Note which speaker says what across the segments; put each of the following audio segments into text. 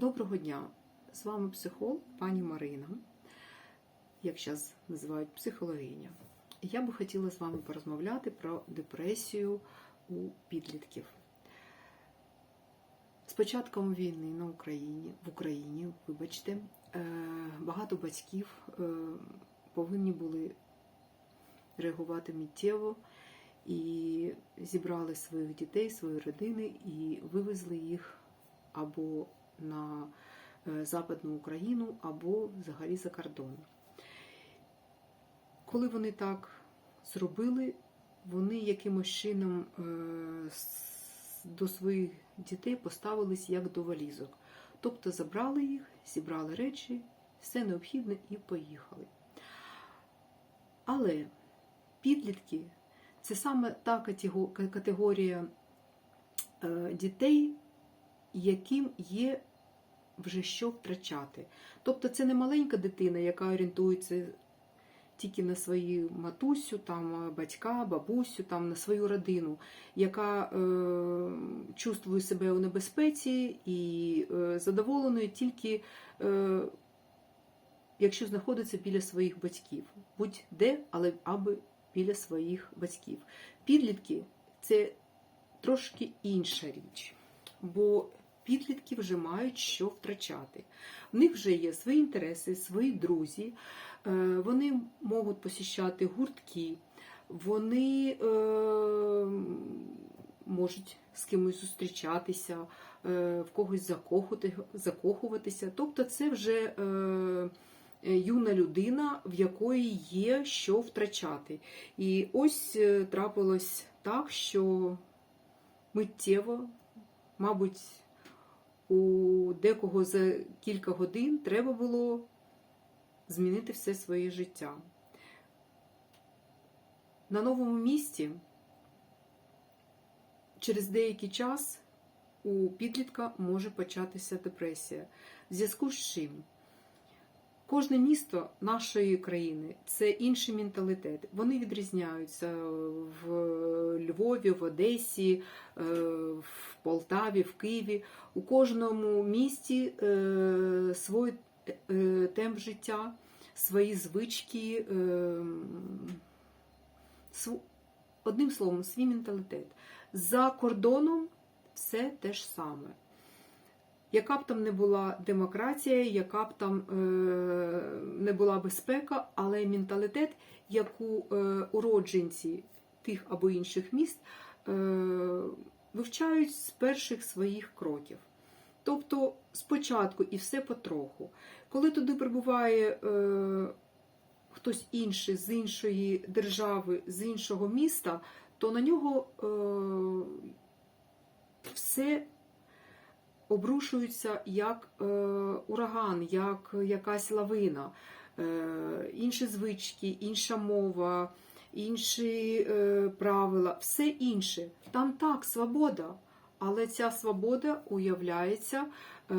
Speaker 1: Доброго дня! З вами психолог пані Марина, як зараз називають психологиня. Я би хотіла з вами порозмовляти про депресію у підлітків. З початком війни на Україні, в Україні, вибачте, е, багато батьків е, повинні були реагувати миттєво і зібрали своїх дітей, свої родини і вивезли їх або на е, Западну Україну, або взагалі за кордон. Коли вони так зробили, вони якимось чином е, до своїх дітей поставились як до валізок. Тобто забрали їх, зібрали речі, все необхідне і поїхали. Але підлітки це саме та категорія е, дітей, яким є вже що втрачати. Тобто це не маленька дитина, яка орієнтується тільки на свою матусю, там, батька, бабусю, там, на свою родину, яка е, чувствує себе у небезпеці і е, задоволеною тільки, е, якщо знаходиться біля своїх батьків. Будь-де, але аби біля своїх батьків. Підлітки це трошки інша річ. Бо підлітки вже мають що втрачати. В них вже є свої інтереси, свої друзі, е, вони можуть посіщати гуртки, вони е, можуть з кимось зустрічатися, е, в когось закохувати- закохуватися. Тобто це вже юна людина, в якої є що втрачати. І ось трапилось так, що миттєво, мабуть, у декого за кілька годин треба було змінити все своє життя. На новому місці через деякий час у підлітка може початися депресія. В зв'язку з чим? Кожне місто нашої країни це інший менталітет. Вони відрізняються в Львові, в Одесі, е, в Полтаві, в Києві. У кожному місті е, свій е, темп життя, свої звички, одним словом, свій менталітет. За кордоном все те ж саме. Яка б там не була демократія, яка б там е, не була безпека, але менталітет, яку е, уродженці тих або інших міст е, вивчають з перших своїх кроків. Тобто спочатку і все потроху. Коли туди прибуває е, хтось інший з іншої держави, з іншого міста, то на нього е, все обрушуються як е, ураган, як якась лавина, е, інші звички, інша мова, інші е, правила, все інше. Там так, свобода. Але ця свобода уявляється е,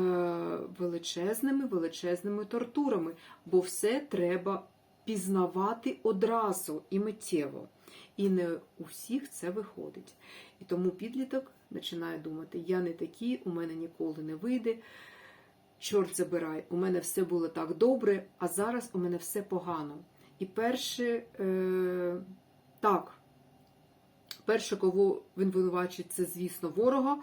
Speaker 1: величезними, величезними тортурами, бо все треба пізнавати одразу і миттєво. І не у всіх це виходить. І тому підліток починає думати: я не такий, у мене ніколи не вийде. Чорт забирай, у мене все було так добре, а зараз у мене все погано. І перше, е, так, перше, кого він винувачить, це, звісно, ворога,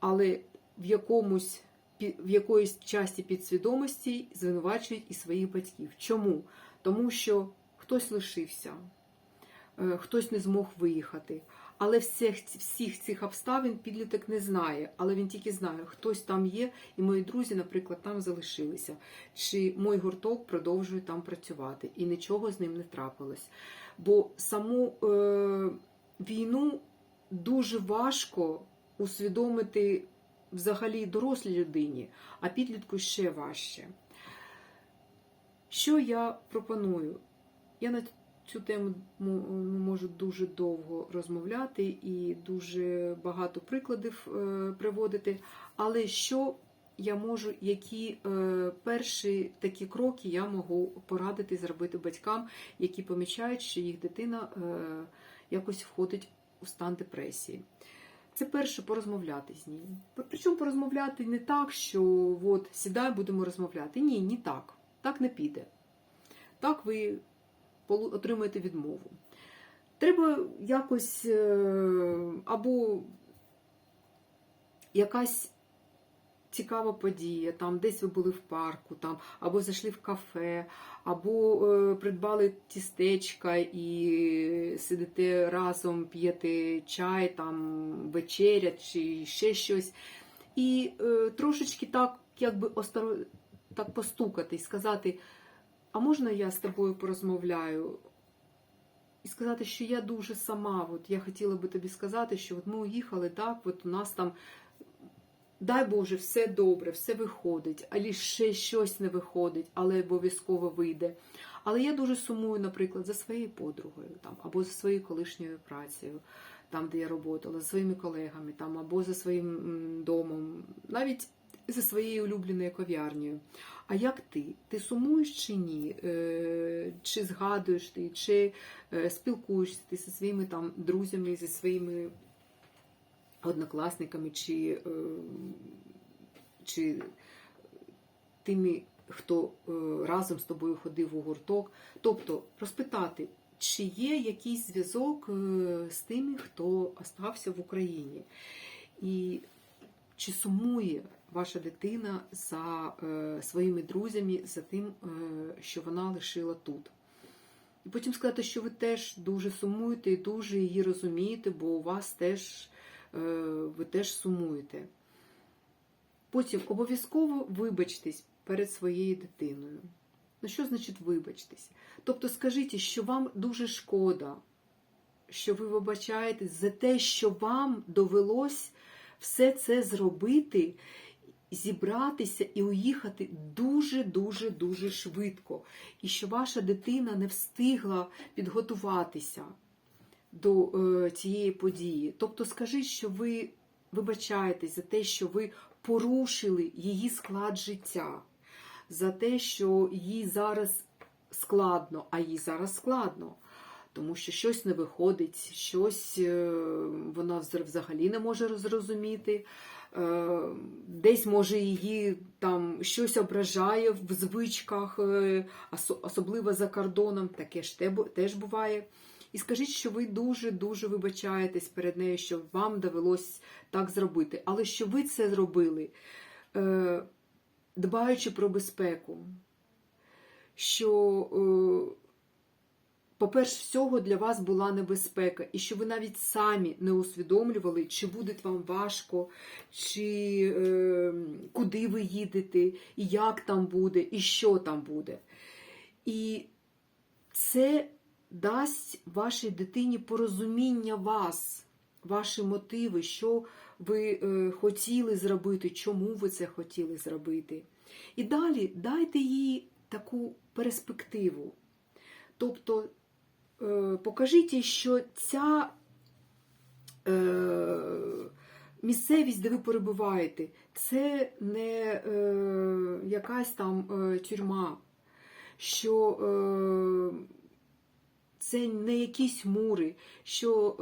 Speaker 1: але в якомусь в якоїсь часті підсвідомості звинувачують і своїх батьків. Чому? Тому що хтось лишився, е, хтось не змог виїхати. Але всіх, всіх цих обставин підліток не знає, але він тільки знає, хтось там є, і мої друзі, наприклад, там залишилися, чи мой гурток продовжує там працювати, і нічого з ним не трапилось. Бо саму е, війну дуже важко усвідомити взагалі дорослій людині, а підлітку ще важче. Що я пропоную? Я цю тему можу дуже довго розмовляти і дуже багато прикладів е, приводити. Але що я можу, які е, перші такі кроки я можу порадити зробити батькам, які помічають, що їх дитина е, якось входить у стан депресії? Це перше порозмовляти з нею. Причому порозмовляти не так, що от сідай, будемо розмовляти. Ні, не так. Так не піде. Так ви отримаєте відмову. Треба якось е, або якась цікава подія, там десь ви були в парку, там, або зайшли в кафе, або е, придбали тістечка і сидите разом, п'єте чай, там, вечеря чи ще щось. І е, трошечки так, якби остро... так постукати і сказати, а можна я з тобою порозмовляю? І сказати, що я дуже сама. От я хотіла би тобі сказати, що от ми уїхали, так, от у нас там, дай Боже, все добре, все виходить, але ще щось не виходить, але обов'язково вийде. Але я дуже сумую, наприклад, за своєю подругою, там, або за своєю колишньою працею, там, де я працювала, за своїми колегами, там, або за своїм домом, навіть за своєю улюбленою кав'ярнею. А як ти? Ти сумуєш чи ні? Е, Чи згадуєш ти, чи е, спілкуєшся ти зі своїми там друзями, зі своїми однокласниками, чи, е, чи тими, хто разом з тобою ходив у гурток. Тобто розпитати, чи є якийсь зв'язок з тими, хто остався в Україні. І чи сумує ваша дитина за е, своїми друзями, за тим, е, що вона лишила тут. І потім сказати, що ви теж дуже сумуєте і дуже її розумієте, бо у вас теж е, ви теж сумуєте. Потім обов'язково вибачтесь перед своєю дитиною. Ну, що значить вибачтесь? Тобто скажіть, що вам дуже шкода, що ви вибачаєтесь за те, що вам довелось все це зробити, зібратися і уїхати дуже-дуже дуже швидко. І що ваша дитина не встигла підготуватися до е, цієї події. Тобто скажіть, що ви вибачаєтесь за те, що ви порушили її склад життя, за те, що їй зараз складно, а їй зараз складно. Тому що щось не виходить, щось е, вона вза- взагалі не може зрозуміти. Е, Десь може її там щось ображає в звичках, е, особливо за кордоном, таке ж теж буває. І скажіть, що ви дуже-дуже вибачаєтесь перед нею, що вам довелось так зробити, але що ви це зробили, е, дбаючи про безпеку, що, по-перше, всього для вас була небезпека, і що ви навіть самі не усвідомлювали, чи буде вам важко, чи е, куди ви їдете, і як там буде, і що там буде. І це дасть вашій дитині порозуміння вас, ваші мотиви, що ви е, хотіли зробити, чому ви це хотіли зробити. І далі дайте їй таку перспективу. Тобто покажіть що ця е, місцевість, де ви перебуваєте, це не е, якась там е, тюрма, що е, це не якісь мури, що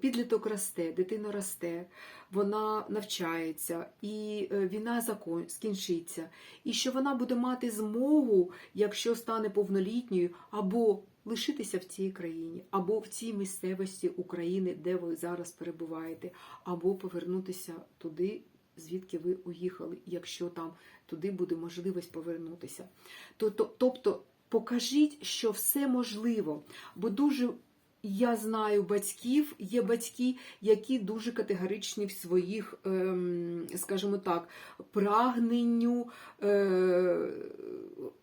Speaker 1: підліток росте, дитина росте, вона навчається, і війна закон, скінчиться, і що вона буде мати змогу, якщо стане повнолітньою, або лишитися в цій країні, або в цій місцевості України, де ви зараз перебуваєте, або повернутися туди, звідки ви уїхали, якщо там туди буде можливість повернутися. Тобто, покажіть, що все можливо, бо дуже. Я знаю батьків, є батьки, які дуже категоричні в своїх, ем, скажімо так, прагненню е,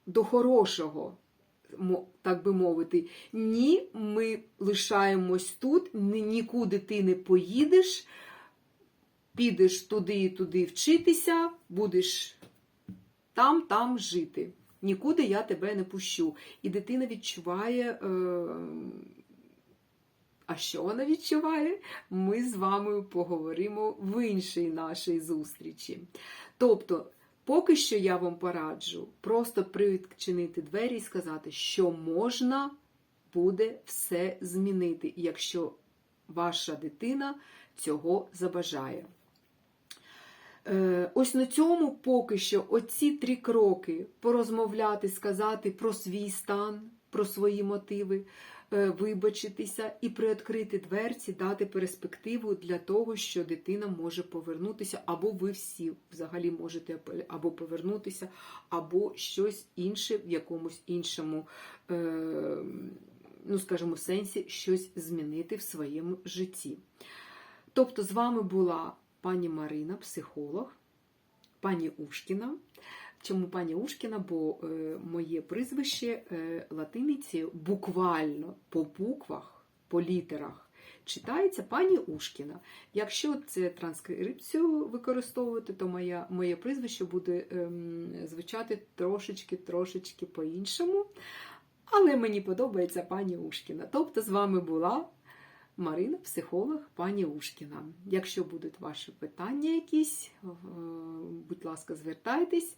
Speaker 1: до хорошого, так би мовити. Ні, ми лишаємось тут, нікуди ти не поїдеш, підеш туди і туди вчитися, будеш там, там жити. Нікуди я тебе не пущу. І дитина відчуває. Е, а що вона відчуває? Ми з вами поговоримо в іншій нашій зустрічі. Тобто, поки що я вам пораджу просто привідчинити двері і сказати, що можна буде все змінити, якщо ваша дитина цього забажає. Е, Ось на цьому поки що оці три кроки порозмовляти, сказати про свій стан, про свої мотиви, вибачитися і приоткрити дверці, дати перспективу для того, що дитина може повернутися, або ви всі взагалі можете або повернутися, або щось інше в якомусь іншому, е, ну скажімо, сенсі щось змінити в своєму житті. Тобто, з вами була пані Марина, психолог, пані Ушкіна. Чому пані Ушкіна? Бо е, моє прізвище е, латиницею буквально по буквах, по літерах читається пані Ушкіна. Якщо це транскрипцію використовувати, то моя, моє прізвище буде ем, звучати трошечки-трошечки по-іншому. Але мені подобається пані Ушкіна. Тобто з вами була Марина, психолог, пані Ушкіна. Якщо будуть ваші питання якісь, е, будь ласка, звертайтесь.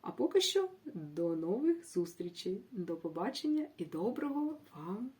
Speaker 1: А поки що до нових зустрічей. До побачення і доброго вам